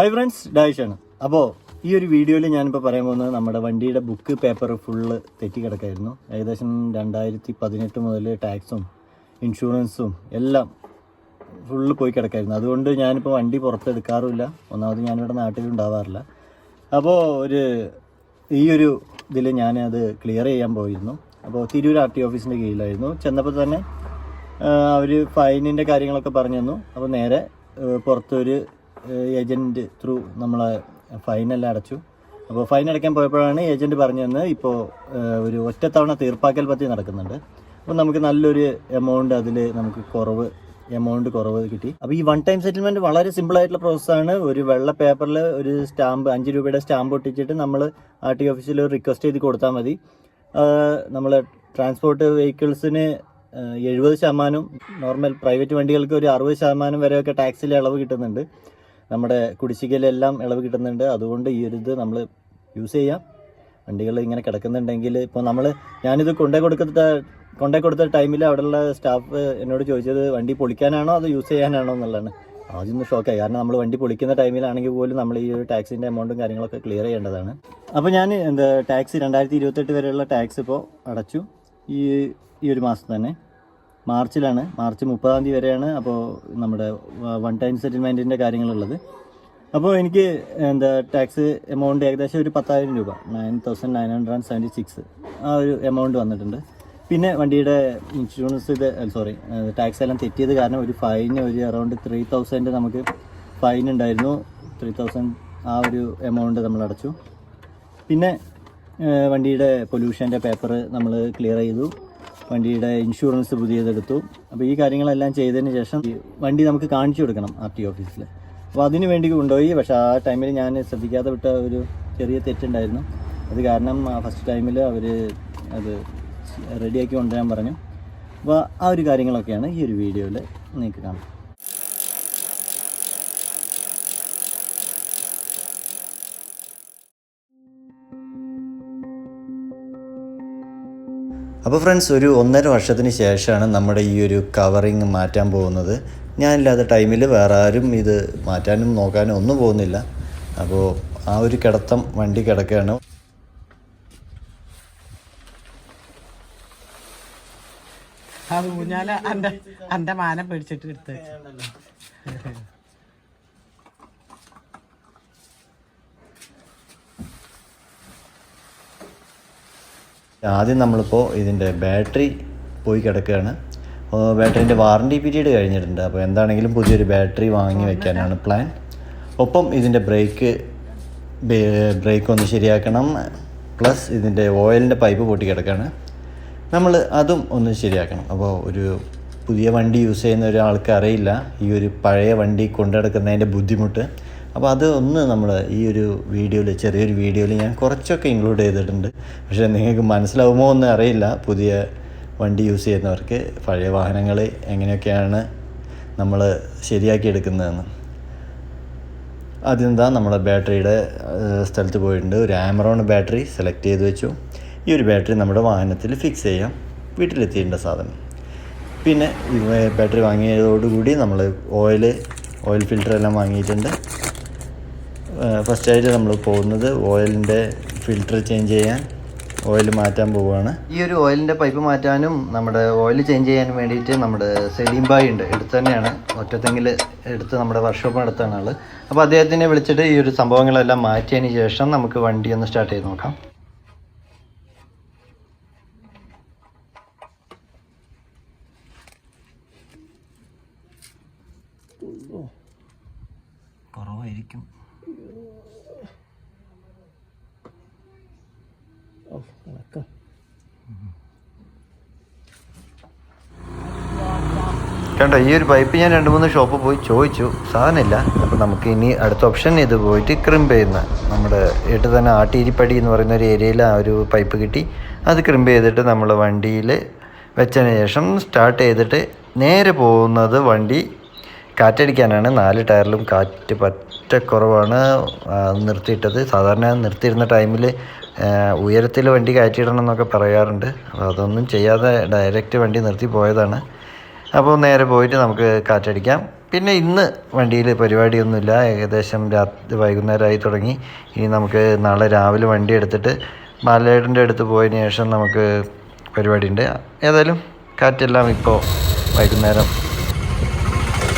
Hi friends ഡായിഷാണ് അപ്പോൾ ഈ ഒരു വീഡിയോയിൽ ഞാനിപ്പോൾ പറയാൻ പോകുന്നത് നമ്മുടെ വണ്ടിയുടെ ബുക്ക് പേപ്പർ ഫുള്ള് തെറ്റിക്കിടക്കായിരുന്നു ഏകദേശം രണ്ടായിരത്തി പതിനെട്ട് മുതൽ ടാക്സും ഇൻഷുറൻസും എല്ലാം ഫുള്ള് പോയി കിടക്കായിരുന്നു. അതുകൊണ്ട് ഞാനിപ്പോൾ വണ്ടി പുറത്തെടുക്കാറുമില്ല. ഒന്നാമത് ഞാനിവിടെ നാട്ടിലുണ്ടാവാറില്ല. അപ്പോൾ ഒരു ഈ ഒരു ഇതിൽ ഞാനത് ക്ലിയർ ചെയ്യാൻ പോയിരുന്നു. അപ്പോൾ തിരൂർ ആർ ടി ഓഫീസിന്റെ കീഴിലായിരുന്നു. ചെന്നപ്പോൾ തന്നെ അവർ ഫൈനിന്റെ കാര്യങ്ങളൊക്കെ പറഞ്ഞു തന്നു. അപ്പോൾ നേരെ പുറത്തൊരു ഏജന്റ് ത്രൂ നമ്മളെ ഫൈനെല്ലാം അടച്ചു. അപ്പോൾ ഫൈൻ അടയ്ക്കാൻ പോയപ്പോഴാണ് ഏജന്റ് പറഞ്ഞു തന്നെ ഇപ്പോൾ ഒരു ഒറ്റത്തവണ തീർപ്പാക്കൽ പദ്ധതി നടക്കുന്നുണ്ട്. അപ്പോൾ നമുക്ക് നല്ലൊരു എമൗണ്ട് അതിൽ നമുക്ക് കുറവ് എമൗണ്ട് കുറവ് കിട്ടി. അപ്പോൾ ഈ വൺ ടൈം സെറ്റിൽമെന്റ് വളരെ സിമ്പിൾ ആയിട്ടുള്ള പ്രോസസ്സാണ് ഒരു വെള്ള പേപ്പറിൽ ഒരു സ്റ്റാമ്പ് അഞ്ച് രൂപയുടെ സ്റ്റാമ്പ് ഒട്ടിച്ചിട്ട് നമ്മൾ ആർ ടി ഓഫീസിൽ റിക്വസ്റ്റ് ചെയ്ത് കൊടുത്താൽ മതി. നമ്മൾ ട്രാൻസ്പോർട്ട് വെഹിക്കിൾസിന് എഴുപത് ശതമാനം നോർമൽ പ്രൈവറ്റ് വണ്ടികൾക്ക് ഒരു അറുപത് ശതമാനം വരെയൊക്കെ ടാക്സിൽ ഇളവ് കിട്ടുന്നുണ്ട്. നമ്മുടെ കുടിശ്ശികയിലെല്ലാം ഇളവ് കിട്ടുന്നുണ്ട്. അതുകൊണ്ട് ഈ ഒരു ഇത് നമ്മൾ യൂസ് ചെയ്യാം. വണ്ടികൾ ഇങ്ങനെ കിടക്കുന്നുണ്ടെങ്കിൽ ഇപ്പോൾ നമ്മൾ ഞാനിത് കൊണ്ടേ കൊടുക്കുന്ന കൊണ്ടേ കൊടുത്ത ടൈമിൽ അവിടെയുള്ള സ്റ്റാഫ് എന്നോട് ചോദിച്ചത് വണ്ടി പൊളിക്കാനാണോ അത് യൂസ് ചെയ്യാനാണോ? എന്നുള്ളതാണ്. ആദ്യം ഒന്ന് ഷോക്കായി കാരണം നമ്മൾ വണ്ടി പൊളിക്കുന്ന ടൈമിലാണെങ്കിൽ പോലും നമ്മൾ ഈ ഒരു ടാക്സിന്റെ എമൗണ്ടും കാര്യങ്ങളൊക്കെ ക്ലിയർ ചെയ്യേണ്ടതാണ്. അപ്പോൾ ഞാൻ എന്താ ടാക്സ് രണ്ടായിരത്തി ഇരുപത്തെട്ട് വരെയുള്ള ടാക്സ് ഇപ്പോൾ അടച്ചു. ഈ ഈ ഒരു മാസം തന്നെ മാർച്ചിലാണ്. മാർച്ച് മുപ്പതാം തീയതി വരെയാണ് അപ്പോൾ നമ്മുടെ വൺ ടൈം സെറ്റിൽമെന്റിന്റെ കാര്യങ്ങളുള്ളത്. അപ്പോൾ എനിക്ക് എന്താ ടാക്സ് എമൗണ്ട് ഏകദേശം ഒരു പത്തായിരം രൂപ nine thousand nine hundred and seventy six ആ ഒരു എമൗണ്ട് വന്നിട്ടുണ്ട്. പിന്നെ വണ്ടിയുടെ ഇൻഷുറൻസ് ഇത് സോറി ടാക്സ് എല്ലാം തെറ്റിയത് കാരണം ഒരു ഫൈന് ഒരു അറൗണ്ട് ത്രീ തൗസൻഡ് നമുക്ക് ഫൈൻ ഉണ്ടായിരുന്നു. ത്രീ തൗസൻഡ് ആ ഒരു എമൗണ്ട് നമ്മൾ അടച്ചു. പിന്നെ വണ്ടിയുടെ പൊല്യൂഷന്റെ പേപ്പർ നമ്മൾ ക്ലിയർ ചെയ്തു. വണ്ടിയുടെ ഇൻഷുറൻസ് പുതിയതെടുത്തു. അപ്പോൾ ഈ കാര്യങ്ങളെല്ലാം ചെയ്തതിന് ശേഷം വണ്ടി നമുക്ക് കാണിച്ചു കൊടുക്കണം ആർ ടി ഓഫീസിൽ അപ്പോൾ അതിന് വേണ്ടി കൊണ്ടുപോയി. പക്ഷേ ആ ടൈമിൽ ഞാൻ ശ്രദ്ധിക്കാതെ വിട്ട ഒരു ചെറിയ തെറ്റുണ്ടായിരുന്നു. അത് കാരണം ഫസ്റ്റ് ടൈമിൽ അവർ അത് റെഡിയാക്കി കൊണ്ടുവരാൻ പറഞ്ഞു. അപ്പോൾ ആ ഒരു കാര്യങ്ങളൊക്കെയാണ് ഈ ഒരു വീഡിയോയിൽ നിങ്ങൾക്ക് കാണാം. അപ്പോൾ ഫ്രണ്ട്സ് ഒരു ഒന്നര വർഷത്തിന് ശേഷമാണ് നമ്മുടെ ഈ ഒരു കവറിങ് മാറ്റാൻ പോകുന്നത്. ഞാനില്ലാത്ത ടൈമിൽ വേറെ ആരും ഇത് മാറ്റാനും നോക്കാനും ഒന്നും പോകുന്നില്ല. അപ്പോൾ ആ ഒരു കിടത്തം വണ്ടി കിടക്കുകയാണ്. അത് ഊഞ്ഞാല എന്റെ എന്റെ മാനം പിടിച്ചിട്ട് എടുത്ത് ആദ്യം നമ്മളിപ്പോൾ ഇതിന്റെ ബാറ്ററി പോയി കിടക്കുകയാണ്. ബാറ്ററിന്റെ വാറണ്ടി പീരീഡ് കഴിഞ്ഞിട്ടുണ്ട്. അപ്പോൾ എന്താണെങ്കിലും പുതിയൊരു ബാറ്ററി വാങ്ങി വെക്കാനാണ് പ്ലാൻ. ഒപ്പം ഇതിന്റെ ബ്രേക്ക് ബ്രേക്ക് ഒന്ന് ശരിയാക്കണം. പ്ലസ് ഇതിന്റെ ഓയിലിന്റെ പൈപ്പ് പൊട്ടി കിടക്കുകയാണ്. നമ്മൾ അതും ഒന്ന് ശരിയാക്കണം. അപ്പോൾ ഒരു പുതിയ വണ്ടി യൂസ് ചെയ്യുന്ന ഒരാൾക്ക് അറിയില്ല. ഈ ഒരു പഴയ വണ്ടി കൊണ്ടു നടക്കുന്നതിന്റെ ബുദ്ധിമുട്ട്. അപ്പോൾ അത് ഒന്ന് നമ്മൾ ഈ ഒരു വീഡിയോയിൽ ചെറിയൊരു വീഡിയോയിൽ ഞാൻ കുറച്ചൊക്കെ ഇൻക്ലൂഡ് ചെയ്തിട്ടുണ്ട്. പക്ഷേ നിങ്ങൾക്ക് മനസ്സിലാവുമോ എന്ന് അറിയില്ല. പുതിയ വണ്ടി യൂസ് ചെയ്യുന്നവർക്ക് പഴയ വാഹനങ്ങൾ എങ്ങനെയൊക്കെയാണ് നമ്മൾ ശരിയാക്കി എടുക്കുന്നതെന്ന്. ആദ്യം എന്താ നമ്മുടെ ബാറ്ററിയുടെ സ്ഥലത്ത് പോയിട്ടുണ്ട്. ഒരു ആമറോൺ ബാറ്ററി സെലക്ട് ചെയ്ത് വെച്ചു. ഈ ഒരു ബാറ്ററി നമ്മുടെ വാഹനത്തിൽ ഫിക്സ് ചെയ്യാം. വീട്ടിലെത്തിയേണ്ട സാധനം. പിന്നെ ബാറ്ററി വാങ്ങിയതോടുകൂടി നമ്മൾ ഓയിൽ ഓയിൽ ഫിൽറ്റർ എല്ലാം വാങ്ങിയിട്ടുണ്ട്. ഫസ്റ്റായിട്ട് നമ്മൾ പോകുന്നത് ഓയിലിന്റെ ഫിൽറ്റർ ചേഞ്ച് ചെയ്യാൻ ഓയിൽ മാറ്റാൻ പോവുകയാണ് ഈ ഒരു ഓയിലിന്റെ പൈപ്പ് മാറ്റാനും നമ്മുടെ ഓയിൽ ചേഞ്ച് ചെയ്യാനും വേണ്ടിയിട്ട് നമ്മുടെ സെലീം ബായ് ഉണ്ട്. എടുത്ത് തന്നെയാണ്. ഒറ്റത്തെങ്കിൽ എടുത്ത് നമ്മുടെ വർക്ക്ഷോപ്പ് നടത്താണ് ആൾ അപ്പോൾ അദ്ദേഹത്തിനെ വിളിച്ചിട്ട് ഈ ഒരു സംഭവങ്ങളെല്ലാം മാറ്റിയതിന് ശേഷം നമുക്ക് വണ്ടി ഒന്ന് സ്റ്റാർട്ട് ചെയ്ത് നോക്കാം. കുറവായിരിക്കും. കണ്ടോ ഈ ഒരു പൈപ്പ് ഞാൻ രണ്ട് മൂന്ന് ഷോപ്പ് പോയി ചോദിച്ചു. സാധനമില്ല. അപ്പോൾ നമുക്ക് ഇനി അടുത്ത ഓപ്ഷൻ ഇത് പോയിട്ട് ക്രിമ്പ് ചെയ്യുന്ന നമ്മുടെ ഇട്ട് തന്നെ ആട്ടിരിപ്പടി എന്ന് പറയുന്ന ഒരു ഏരിയയിൽ ആ ഒരു പൈപ്പ് കിട്ടി. അത് ക്രിമ്പ് ചെയ്തിട്ട് നമ്മൾ വണ്ടിയിൽ വെച്ചതിന് ശേഷം സ്റ്റാർട്ട് ചെയ്തിട്ട് നേരെ പോകുന്നത് വണ്ടി കാറ്റടിക്കാനാണ്. നാല് ടയറിലും കാറ്റ് പറ്റ കുറവാണ് ആ, നിർത്തിയിട്ടത്. സാധാരണ നിർത്തിയിരുന്ന ടൈമിൽ ഉയരത്തിൽ വണ്ടി കയറ്റിയിടണം എന്നൊക്കെ പറയാറുണ്ട്. അതൊന്നും ചെയ്യാതെ ഡയറക്റ്റ് വണ്ടി നിർത്തി പോയതാണ്. അപ്പോൾ നേരെ പോയിട്ട് നമുക്ക് കാറ്റടിക്കാം. പിന്നെ ഇന്ന് വണ്ടിയിൽ പരിപാടിയൊന്നുമില്ല. ഏകദേശം രാത്രി വൈകുന്നേരമായി തുടങ്ങി. ഇനി നമുക്ക് നാളെ രാവിലെ വണ്ടി എടുത്തിട്ട് മാലേടിന്റെ അടുത്ത് പോയതിന് ശേഷം നമുക്ക് പരിപാടിയുണ്ട്. ഏതായാലും കാറ്റെല്ലാം ഇപ്പോൾ വൈകുന്നേരം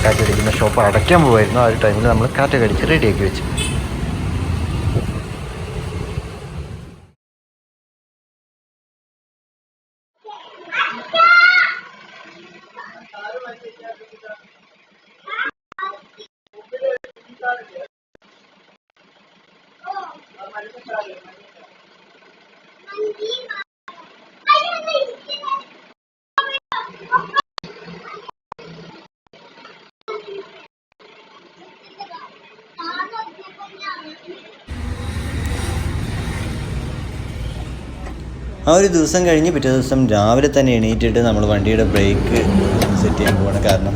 കാറ്റടിക്കുന്ന ഷോപ്പ് അടയ്ക്കാൻ പോകുമായിരുന്നു ആ ഒരു ടൈമിൽ നമ്മൾ കാറ്റൊക്കെ അടിച്ച് റെഡിയാക്കി വെച്ചു. ആ ഒരു ദിവസം കഴിഞ്ഞ് പിറ്റേ ദിവസം രാവിലെ തന്നെ എണീറ്റിട്ട് നമ്മൾ വണ്ടിയുടെ ബ്രേക്ക് സെറ്റ് ചെയ്യാൻ പോവാണ്. കാരണം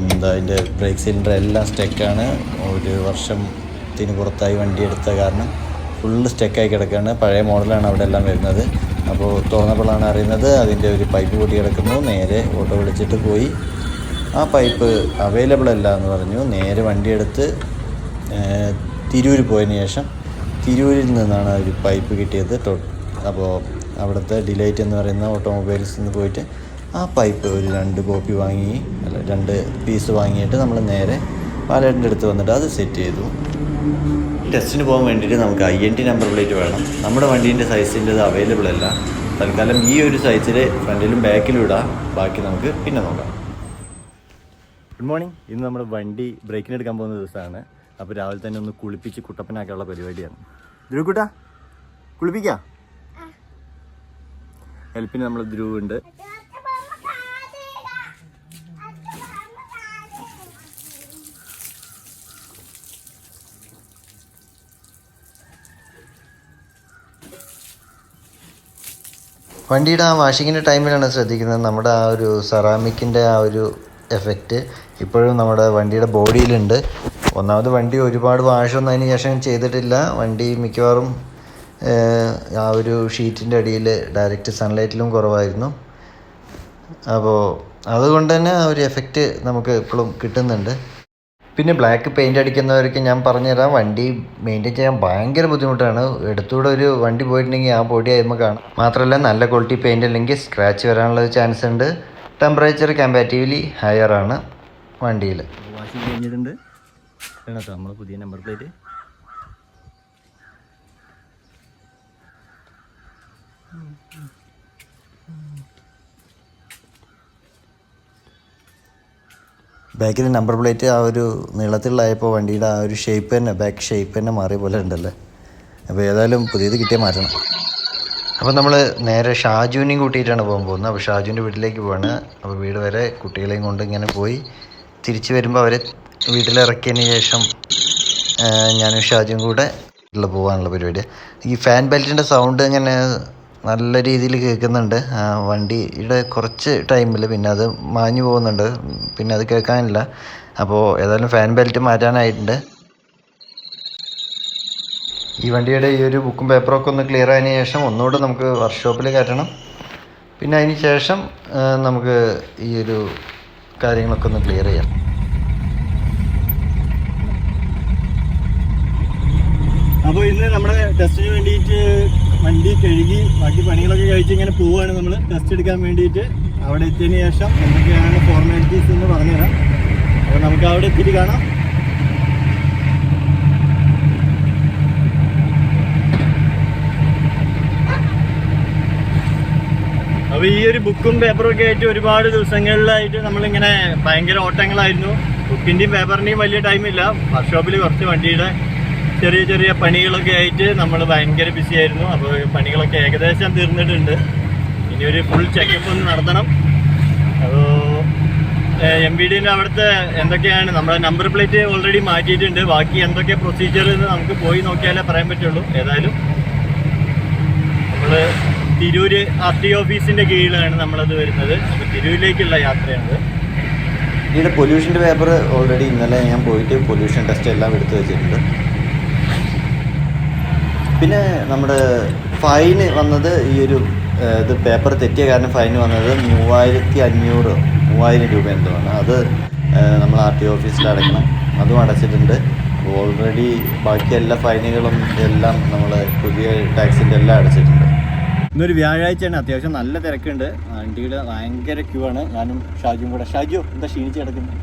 എന്താ അതിന്റെ ബ്രേക്ക് സിലിണ്ടർ എല്ലാം സ്റ്റെക്കാണ് ഒരു വർഷത്തിന് പുറത്തായി വണ്ടി എടുത്ത കാരണം ഫുള്ള് സ്റ്റെക്കായി കിടക്കുകയാണ്. പഴയ മോഡലാണ് അവിടെ എല്ലാം വരുന്നത്. അപ്പോൾ തുറന്നപ്പോഴാണ് അറിയുന്നത് അതിന്റെ ഒരു പൈപ്പ് പൊട്ടി കിടക്കുന്നു. നേരെ ഓട്ടോ വിളിച്ചിട്ട് പോയി. ആ പൈപ്പ് അവൈലബിൾ അല്ല എന്ന് പറഞ്ഞു. നേരെ വണ്ടിയെടുത്ത് തിരൂർ പോയതിന് ശേഷം തിരൂരിൽ നിന്നാണ് ഒരു പൈപ്പ് കിട്ടിയത്. അപ്പോൾ അവിടുത്തെ ഡിലൈറ്റ് എന്ന് പറയുന്ന ഓട്ടോമൊബൈൽസിൽ നിന്ന് പോയിട്ട് ആ പൈപ്പ് ഒരു രണ്ട് കോപ്പി വാങ്ങി അല്ല രണ്ട് പീസ് വാങ്ങിയിട്ട് നമ്മൾ നേരെ പാലേട്ടിന്റെ അടുത്ത് വന്നിട്ട് അത് സെറ്റ് ചെയ്തു. ടെസ്റ്റിന് പോകാൻ വേണ്ടിയിട്ട് നമുക്ക് I N T number plate വേണം. നമ്മുടെ വണ്ടീന്റെ സൈസിന്റെ അവൈലബിൾ അല്ല. തൽക്കാലം ഈ ഒരു സൈസിൽ ഫ്രണ്ടിലും ബാക്കിലും ഇടാം. ബാക്കി നമുക്ക് പിന്നെ നോക്കാം. ഗുഡ് മോർണിംഗ് ഇന്ന് നമ്മുടെ വണ്ടി ബ്രേക്കിന് എടുക്കാൻ പോകുന്ന ദിവസമാണ്. അപ്പോൾ രാവിലെ തന്നെ ഒന്ന് കുളിപ്പിച്ച് കുട്ടപ്പനാക്കാനുള്ള പരിപാടിയാണ്. ധ്രുവക്കുട്ട കുളിപ്പിക്കാം? ഹെൽപ്പിന് നമ്മൾ ധ്രുവ് ഉണ്ട് വണ്ടിയുടെ ആ വാഷിങ്ങിന്റെ ടൈമിലാണ് ശ്രദ്ധിക്കുന്നത് നമ്മുടെ ആ ഒരു സെറാമിക്കിന്റെ ആ ഒരു എഫക്റ്റ് ഇപ്പോഴും നമ്മുടെ വണ്ടിയുടെ ബോഡിയിലുണ്ട് ഒന്നാമത് വണ്ടി ഒരുപാട് വാഷൊന്നും അതിന് ശേഷം ചെയ്തിട്ടില്ല. വണ്ടി മിക്കവാറും ആ ഒരു ഷീറ്റിന്റെ അടിയിൽ ഡയറക്റ്റ് സൺലൈറ്റിലും കുറവായിരുന്നു. അപ്പോൾ അതുകൊണ്ട് തന്നെ ആ ഒരു എഫക്റ്റ് നമുക്ക് ഇപ്പോഴും കിട്ടുന്നുണ്ട്. പിന്നെ ബ്ലാക്ക് പെയിന്റ് അടിക്കുന്നവർക്ക് ഞാൻ പറഞ്ഞുതരാം വണ്ടി മെയിന്റെയിൻ ചെയ്യാൻ ഭയങ്കര ബുദ്ധിമുട്ടാണ്. എടുത്തുകൂടെ ഒരു വണ്ടി പോയിട്ടുണ്ടെങ്കിൽ ആ പൊടി ആയിരുന്നു കാണാം. മാത്രമല്ല നല്ല ക്വാളിറ്റി പെയിന്റ് അല്ലെങ്കിൽ സ്ക്രാച്ച് വരാനുള്ള ചാൻസ് ഉണ്ട്. ടെമ്പറേച്ചർ കമ്പാറ്റീവ്ലി ഹയർ ആണ് വണ്ടിയിൽ. വാഷിംഗ് കഴിഞ്ഞിട്ടുണ്ട്. നമ്മൾ പുതിയ നമ്പർ പ്ലേറ്റ് ബാക്കിൽ നമ്പർ പ്ലേറ്റ് ആ ഒരു നീളത്തിലായപ്പോൾ വണ്ടിയുടെ ആ ഒരു ഷേപ്പ് തന്നെ ബാക്ക് ഷേപ്പ് തന്നെ മാറിയ പോലെ ഉണ്ടല്ലേ? അപ്പോൾ ഏതായാലും പുതിയത് കിട്ടിയാൽ മാറ്റണം. അപ്പോൾ നമ്മൾ നേരെ ഷാജുവിനെയും കൂട്ടിയിട്ടാണ് പോകാൻ പോകുന്നത്. അപ്പോൾ ഷാജുവിന്റെ വീട്ടിലേക്ക് പോവാണ്. അപ്പോൾ വീട് വരെ കുട്ടികളെയും കൊണ്ട് ഇങ്ങനെ പോയി. തിരിച്ച് വരുമ്പോൾ അവരെ വീട്ടിലിറക്കിയതിന് ശേഷം ഞാനും ഷാജുവും കൂടെ ഉള്ള പോകാനുള്ള പരിപാടി ഈ ഫാൻ ബെൽറ്റിന്റെ സൗണ്ട് ഇങ്ങനെ നല്ല രീതിയിൽ കേൾക്കുന്നുണ്ട്. വണ്ടിയുടെ കുറച്ച് ടൈമിൽ പിന്നെ അത് മാഞ്ഞു പോകുന്നുണ്ട്. പിന്നെ അത് കേൾക്കാനില്ല. അപ്പോൾ ഏതായാലും ഫാൻ ബെൽറ്റ് മാറ്റാനായിട്ടുണ്ട്. ഈ വണ്ടിയുടെ ഈ ഒരു ബുക്കും പേപ്പറൊക്കെ ഒന്ന് ക്ലിയർ ആയതിനു ശേഷം ഒന്നുകൂടെ നമുക്ക് വർക്ക്ഷോപ്പിൽ കയറ്റണം. പിന്നെ അതിന് ശേഷം നമുക്ക് ഈ ഒരു കാര്യങ്ങളൊക്കെ ഒന്ന് ക്ലിയർ ചെയ്യാം. അപ്പോൾ ഇന്ന് നമ്മുടെ ടെസ്റ്റിന് വേണ്ടിയിട്ട് വണ്ടി കഴുകി ബാക്കി പണികളൊക്കെ കഴിച്ച് ഇങ്ങനെ പോവുകയാണ് നമ്മൾ ടെസ്റ്റ് എടുക്കാൻ വേണ്ടിയിട്ട് അവിടെ എത്തിയതിന് ശേഷം എന്തൊക്കെയാണ് ഫോർമാലിറ്റീസ് എന്ന് പറഞ്ഞുതരാം. അപ്പോൾ നമുക്ക് അവിടെ എത്തിയിട്ട് കാണാം. അപ്പോൾ ഈ ഒരു ബുക്കും പേപ്പറും ഒക്കെ ആയിട്ട് ഒരുപാട് ദിവസങ്ങളിലായിട്ട് നമ്മളിങ്ങനെ ഭയങ്കര ഓട്ടങ്ങളായിരുന്നു. ബുക്കിന്റെയും പേപ്പറിന്റെയും വലിയ ടൈമില്ല വർക്ക്ഷോപ്പിൽ കുറച്ച് വണ്ടിയുടെ ചെറിയ ചെറിയ പണികളൊക്കെ ആയിട്ട് നമ്മൾ ഭയങ്കര ബിസി ആയിരുന്നു. അപ്പോൾ പണികളൊക്കെ ഏകദേശം തീർന്നിട്ടുണ്ട്. ഇനി ഒരു ഫുൾ ചെക്കപ്പ് ഒന്ന് നടത്തണം. അപ്പോൾ എം ബി ഡിന്റെ അവിടുത്തെ എന്തൊക്കെയാണ്? നമ്മുടെ നമ്പർ പ്ലേറ്റ് ഓൾറെഡി മാറ്റിയിട്ടുണ്ട്. ബാക്കി എന്തൊക്കെ പ്രൊസീജിയർ എന്ന് നമുക്ക് പോയി നോക്കിയാലേ പറയാൻ പറ്റുള്ളൂ. ഏതായാലും നമ്മൾ തിരൂർ ആർ ടി ഓഫീസിന്റെ കീഴിലാണ് നമ്മളത് വരുന്നത്. അപ്പോൾ തിരൂരിലേക്കുള്ള യാത്രയാണത്. ഇതിന്റെ പൊല്യൂഷന്റെ പേപ്പർ ഓൾറെഡി ഇന്നലെ ഞാൻ പോയിട്ട് പൊല്യൂഷൻ ടെസ്റ്റ് എല്ലാം എടുത്തു വെച്ചിട്ടുണ്ട്. പിന്നെ നമ്മുടെ ഫൈന് വന്നത് ഈ ഒരു ഇത് പേപ്പർ തെറ്റിയ കാരണം ഫൈന് വന്നത് മൂവായിരത്തി അഞ്ഞൂറ് മൂവായിരം രൂപ എന്തോ ആണ് അത് നമ്മൾ ആർ ടി ഓഫീസിൽ അടയ്ക്കണം. അതും അടച്ചിട്ടുണ്ട്. ഓൾറെഡി ബാക്കി എല്ലാ ഫൈനുകളും എല്ലാം നമ്മൾ പുതിയ ടാക്സിന്റെ എല്ലാം അടച്ചിട്ടുണ്ട്. ഇന്നൊരു വ്യാഴാഴ്ചയാണ്. അത്യാവശ്യം നല്ല തിരക്കുണ്ട്. വണ്ടിയുടെ ഭയങ്കര ക്യൂ ആണ്. ഞാനും ഷാജും കൂടെ ഷാജു എന്താ ക്ഷീണിച്ച് കിടക്കുന്നത്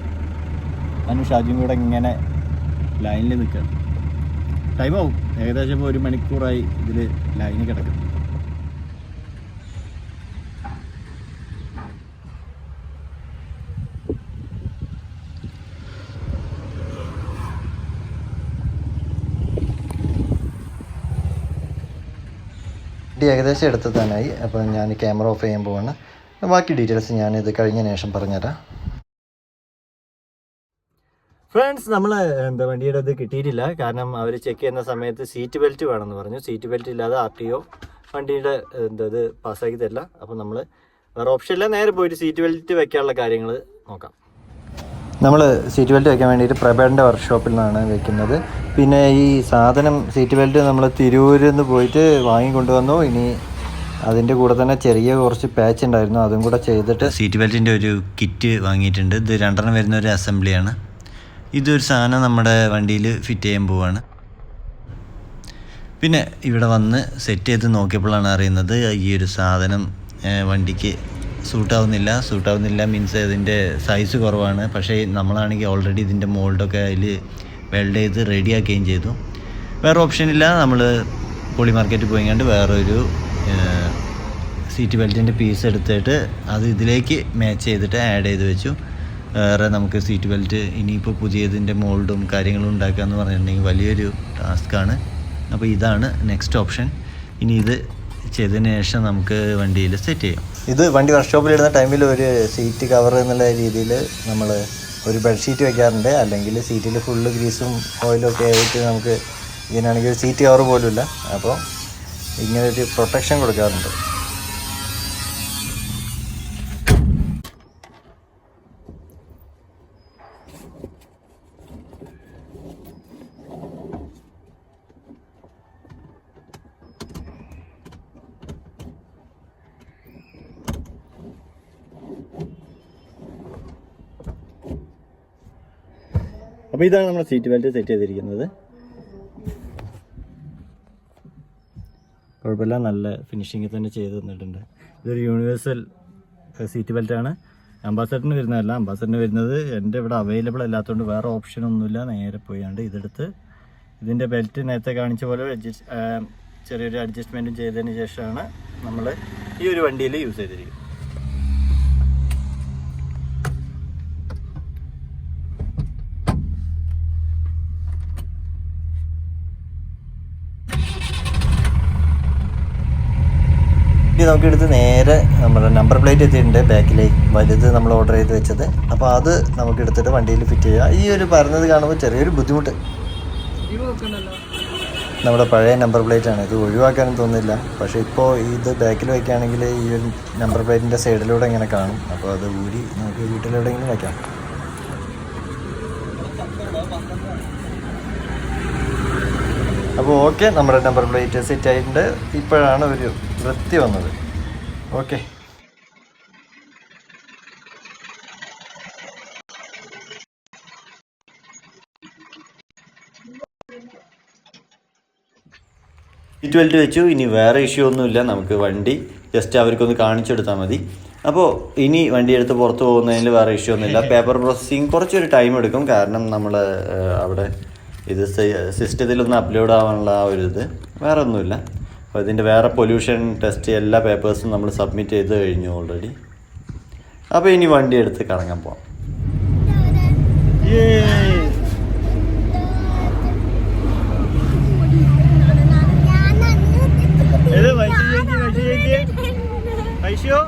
ഞാനും ഷാജും കൂടെ ഇങ്ങനെ ലൈനിൽ നിൽക്കുക ടൈം ആവും ഏകദേശം ഇപ്പോൾ ഒരു മണിക്കൂറായി ഇതിൽ ലൈനിൽ കിടക്കുന്നു. ഏകദേശം എടുത്ത് തന്നെയായി അപ്പോൾ ഞാൻ ക്യാമറ ഓഫ് ചെയ്യാൻ പോവാണ്. ബാക്കി ഡീറ്റെയിൽസ് ഞാൻ ഇത് കഴിഞ്ഞ ശേഷം പറഞ്ഞുതരാം. ഫ്രണ്ട്സ് നമ്മൾ എന്താ വണ്ടിയുടെ ഇത് കിട്ടിയിട്ടില്ല. കാരണം അവർ ചെക്ക് ചെയ്യുന്ന സമയത്ത് സീറ്റ് ബെൽറ്റ് വേണമെന്ന് പറഞ്ഞു. സീറ്റ് ബെൽറ്റ് ഇല്ലാതെ ആർ ടി ഒ വണ്ടിയുടെ എന്താ ഇത് പാസ്സാക്കി തരില്ല. അപ്പോൾ നമ്മൾ വേറെ ഓപ്ഷൻ ഇല്ല. നേരെ പോയിട്ട് സീറ്റ് ബെൽറ്റ് വെക്കാനുള്ള കാര്യങ്ങൾ നോക്കാം. നമ്മൾ സീറ്റ് ബെൽറ്റ് വെക്കാൻ വേണ്ടിയിട്ട് പ്രഭേടന്റെ വർക്ക്ഷോപ്പിൽ നിന്നാണ് വെക്കുന്നത്. പിന്നെ ഈ സാധനം സീറ്റ് ബെൽറ്റ് നമ്മൾ തിരൂരിൽ നിന്ന് പോയിട്ട് വാങ്ങിക്കൊണ്ടുവന്നു. ഇനി അതിന്റെ കൂടെ തന്നെ ചെറിയ കുറച്ച് പാച്ച് ഉണ്ടായിരുന്നു. അതും കൂടെ ചെയ്തിട്ട് സീറ്റ് ബെൽറ്റിന്റെ ഒരു കിറ്റ് വാങ്ങിയിട്ടുണ്ട്. ഇത് രണ്ടെണ്ണം വരുന്ന ഒരു അസംബ്ലിയാണ് ഇതൊരു സാധനം നമ്മുടെ വണ്ടിയിൽ ഫിറ്റ് ചെയ്യാൻ പോവാണ്. പിന്നെ ഇവിടെ വന്ന് സെറ്റ് ചെയ്ത് നോക്കിയപ്പോഴാണ് അറിയുന്നത് ഈ ഒരു സാധനം വണ്ടിക്ക് സൂട്ടാവുന്നില്ല സൂട്ടാവുന്നില്ല മീൻസ് ഇതിന്റെ സൈസ് കുറവാണ്. പക്ഷേ നമ്മളാണെങ്കിൽ ഓൾറെഡി ഇതിന്റെ മോൾഡൊക്കെ അതിൽ വെൽഡ് ചെയ്ത് റെഡിയാക്കുകയും ചെയ്തു. വേറെ ഓപ്ഷൻ ഇല്ല. നമ്മൾ പോളി മാർക്കറ്റിൽ കണ്ട് വേറൊരു സീറ്റ് ബെൽറ്റിന്റെ പീസ് എടുത്തിട്ട് അത് ഇതിലേക്ക് മാച്ച് ചെയ്തിട്ട് ആഡ് ചെയ്ത് വെച്ചു. വേറെ നമുക്ക് സീറ്റ് ബെൽറ്റ് ഇനിയിപ്പോൾ പുതിയതിന്റെ മോൾഡും കാര്യങ്ങളും ഉണ്ടാക്കുക എന്ന് പറഞ്ഞിട്ടുണ്ടെങ്കിൽ വലിയൊരു ടാസ്ക്കാണ് അപ്പോൾ ഇതാണ് നെക്സ്റ്റ് ഓപ്ഷൻ ഇനി ഇത് ചെയ്തതിന് ശേഷം നമുക്ക് വണ്ടിയിൽ സെറ്റ് ചെയ്യാം. ഇത് വണ്ടി വർക്ക്ഷോപ്പിൽ ഇടുന്ന ടൈമിൽ ഒരു സീറ്റ് കവർ എന്നുള്ള രീതിയിൽ നമ്മൾ ഒരു ബെഡ്ഷീറ്റ് വെക്കാറുണ്ട്. അല്ലെങ്കിൽ സീറ്റിൽ ഫുള്ള് ഗ്രീസും ഓയിലും ഒക്കെ ആയിട്ട് നമുക്ക് ഇതിനാണെങ്കിൽ ഒരു സീറ്റ് കവർ പോലും ഇല്ല അപ്പോൾ ഇങ്ങനെ ഒരു പ്രൊട്ടക്ഷൻ കൊടുക്കാറുണ്ട്. അപ്പോൾ ഇതാണ് നമ്മൾ സീറ്റ് ബെൽറ്റ് സെറ്റ് ചെയ്തിരിക്കുന്നത്. കുഴപ്പമില്ല നല്ല ഫിനിഷിങ്ങിൽ തന്നെ ചെയ്ത് തന്നിട്ടുണ്ട്. ഇതൊരു യൂണിവേഴ്സൽ സീറ്റ് ബെൽറ്റാണ് അംബാസഡറിന് വരുന്നതല്ല അംബാസഡറിന് വരുന്നത് എന്റെ ഇവിടെ അവൈലബിൾ അല്ലാത്തതുകൊണ്ട് വേറെ ഓപ്ഷൻ ഒന്നുമില്ല. നേരെ പോയാണ്ട് ഇതെടുത്ത് ഇതിന്റെ ബെൽറ്റ് നേരത്തെ കാണിച്ച പോലെ ചെറിയൊരു അഡ്ജസ്റ്റ്മെന്റും ചെയ്തതിന് ശേഷമാണ് നമ്മൾ ഈ ഒരു വണ്ടിയിൽ യൂസ് ചെയ്തിരിക്കുന്നത്. ഇനി നമുക്ക് എടുത്ത് നേരെ നമ്മുടെ നമ്പർ പ്ലേറ്റ് എത്തിയിട്ടുണ്ട്. ബാക്കിലേക്ക് വലുത് നമ്മൾ ഓർഡർ ചെയ്ത് വെച്ചത്. അപ്പോൾ അത് നമുക്ക് എടുത്തിട്ട് വണ്ടിയിൽ ഫിറ്റ് ചെയ്യുക ഈ ഒരു പറഞ്ഞത് കാണുമ്പോൾ ചെറിയൊരു ബുദ്ധിമുട്ട്. നമ്മുടെ പഴയ നമ്പർ പ്ലേറ്റ് ആണ്. ഇത് ഒഴിവാക്കാനും തോന്നില്ല പക്ഷേ ഇപ്പോൾ ഇത് ബാക്കിൽ വയ്ക്കുകയാണെങ്കിൽ ഈ ഒരു നമ്പർ പ്ലേറ്റിന്റെ സൈഡിലൂടെ ഇങ്ങനെ കാണും. അപ്പോൾ അത് ഊരി നമുക്ക് വീട്ടിലെവിടെയെങ്കിലും വയ്ക്കാം അപ്പോൾ ഓക്കെ നമ്മുടെ നമ്പർ പ്ലേറ്റ് സെറ്റ് ആയിട്ടുണ്ട്. ഇപ്പോഴാണ് ഒരു വൃത്തി വന്നത്. ഓക്കെ ഇറ്റ് ബെൽറ്റ് വെച്ചു. ഇനി വേറെ ഇഷ്യൂ ഒന്നുമില്ല. നമുക്ക് വണ്ടി ജസ്റ്റ് അവർക്കൊന്ന് കാണിച്ചെടുത്താൽ മതി. അപ്പോൾ ഇനി വണ്ടി എടുത്ത് പുറത്ത് പോകുന്നതിൽ വേറെ ഇഷ്യൂ ഒന്നുമില്ല. പേപ്പർ പ്രോസസ്സിങ് കുറച്ചൊരു ടൈം എടുക്കും. കാരണം നമ്മൾ അവിടെ ഇത് സിസ്റ്റത്തിലൊന്ന് അപ്ലോഡ് ആവാനുള്ള ആ ഒരു ഇത്. വേറെ ഒന്നുമില്ല അപ്പോൾ ഇതിന്റെ വേറെ പൊല്യൂഷൻ ടെസ്റ്റ് എല്ലാ പേപ്പേഴ്സും നമ്മൾ സബ്മിറ്റ് ചെയ്ത് കഴിഞ്ഞു ഓൾറെഡി അപ്പോൾ ഇനി വണ്ടി എടുത്ത് കറങ്ങാൻ പോവാം. ഇത് ചേച്ചി പൈസയോ